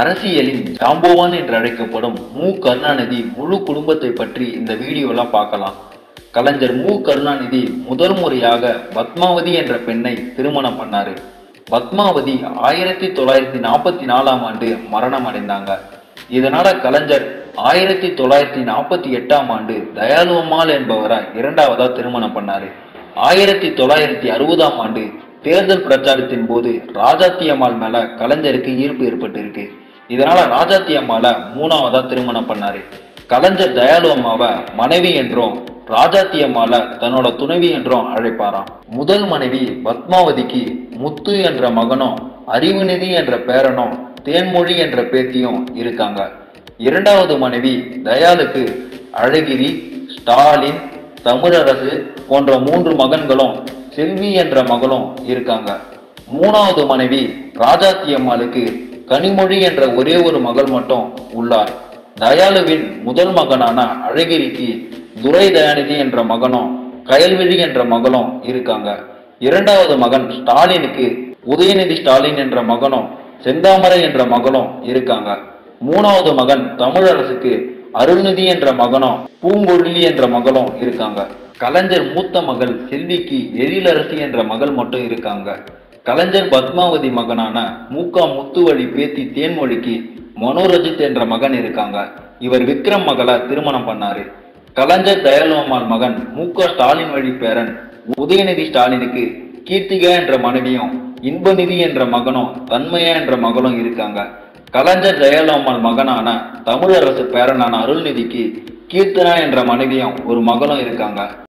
அரசியலின் ஜாம்போவான் என்று அழைக்கப்படும் மு. கருணாநிதி முழு குடும்பத்தை பற்றி இந்த வீடியோலாம் பார்க்கலாம். கலைஞர் மு. கருணாநிதி முதல் முறையாக பத்மாவதி என்ற பெண்ணை திருமணம் பண்ணாரு. பத்மாவதி ஆயிரத்தி தொள்ளாயிரத்தி நாற்பத்தி நாலாம் ஆண்டு மரணம் அடைந்தாங்க. இதனால கலைஞர் ஆயிரத்தி தொள்ளாயிரத்தி நாற்பத்தி எட்டாம் ஆண்டு தயாலு அம்மாள் என்பவரை இரண்டாவதா திருமணம் பண்ணாரு. ஆயிரத்தி தொள்ளாயிரத்தி அறுபதாம் ஆண்டு தேர்தல் பிரச்சாரத்தின் போது ராஜாத்தி அம்மாள் மேல கலைஞருக்கு ஈர்ப்பு ஏற்பட்டிருக்கு. இதனால ராஜாத்தி அம்மாவை மூணாவதா திருமணம் பண்ணாரு. கலைஞர் தயாளு அம்மாவை மனைவி என்றும் ராஜாத்தி அம்மாளை தன்னோட துணைவி என்றும் அழைப்பாராம். முதல் மனைவி பத்மாவதிக்கு முத்து என்ற மகனும் அறிவுநிதி என்ற பேரனும் தேன்மொழி என்ற பேத்தியும் இருக்காங்க. இரண்டாவது மனைவி தயாளுக்கு அழகிரி ஸ்டாலின் தமிழரசு போன்ற மூன்று மகன்களும் செல்வி என்ற மகளும் இருக்காங்க. மூணாவது மனைவி ராஜாத்தி அம்மாளுக்கு கனிமொழி என்ற ஒரே ஒரு மகள் மட்டும் உள்ளார். தயாளுவின் முதல் மகனான அழகிரிக்கு துரை தயாநிதி என்ற மகனும் கயல்விழி என்ற மகளும் இருக்காங்க. இரண்டாவது மகன் ஸ்டாலினுக்கு உதயநிதி ஸ்டாலின் என்ற மகனும் செந்தாமரை என்ற மகளும் இருக்காங்க. மூணாவது மகன் தமிழரசுக்கு அருள்நிதி என்ற மகனும் பூங்கொழி என்ற மகளும் இருக்காங்க. கலைஞர் மூத்த மகள் செல்விக்கு எழிலரசி என்ற மகள் மட்டும் இருக்காங்க. கலைஞர் பத்மாவதி மகனான மூக்கா முத்துவழி பேத்தி தேன்மொழிக்கு மனோரஜித் என்ற மகன் இருக்காங்க. இவர் விக்ரம் மகளை திருமணம் பண்ணாரு. கலைஞர் தயாளுவம்மாள் மகன் மூக்க ஸ்டாலின் வழி பேரன் உதயநிதி ஸ்டாலினுக்கு கீர்த்திகா என்ற மனைவியும் இன்பநிதி என்ற மகனும் தன்மையா என்ற மகளும் இருக்காங்க. கலைஞர் ஜெயலலிதாம்மாள் மகனான தமிழரசு பேரனான அருள்நிதிக்கு கீர்த்தனா என்ற மனைவியும் ஒரு மகளும் இருக்காங்க.